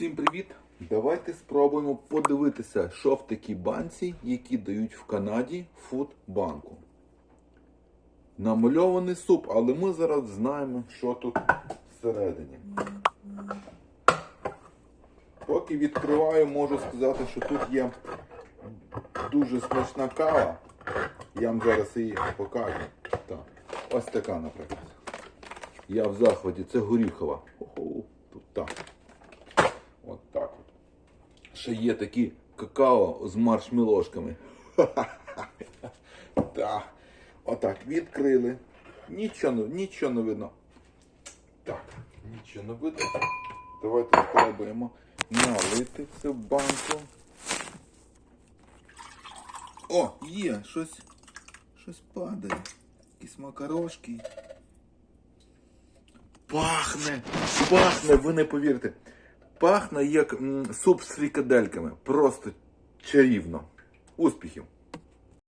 Всім привіт! Давайте спробуємо подивитися, що в такій банці, які дають в Канаді фудбанку. Намальований суп, але ми зараз знаємо, що тут всередині. Поки відкриваю, можу сказати, що тут є дуже смачна кава. Я вам зараз її покажу. Так. Ось така, наприклад. Я в захваті, це горіхова. Ого, тут так. От так от. Ще є такі какао з маршмелошками. Так. Отак, відкрили. Нічого, нічого не видно. Так, нічого не видно. Давайте спробуємо налити в банку. О, є, щось, щось падає. Якісь макарошки. Пахне, пахне, ви не повірите. Пахне як суп з фрікадельками. Просто чарівно. Успіхів!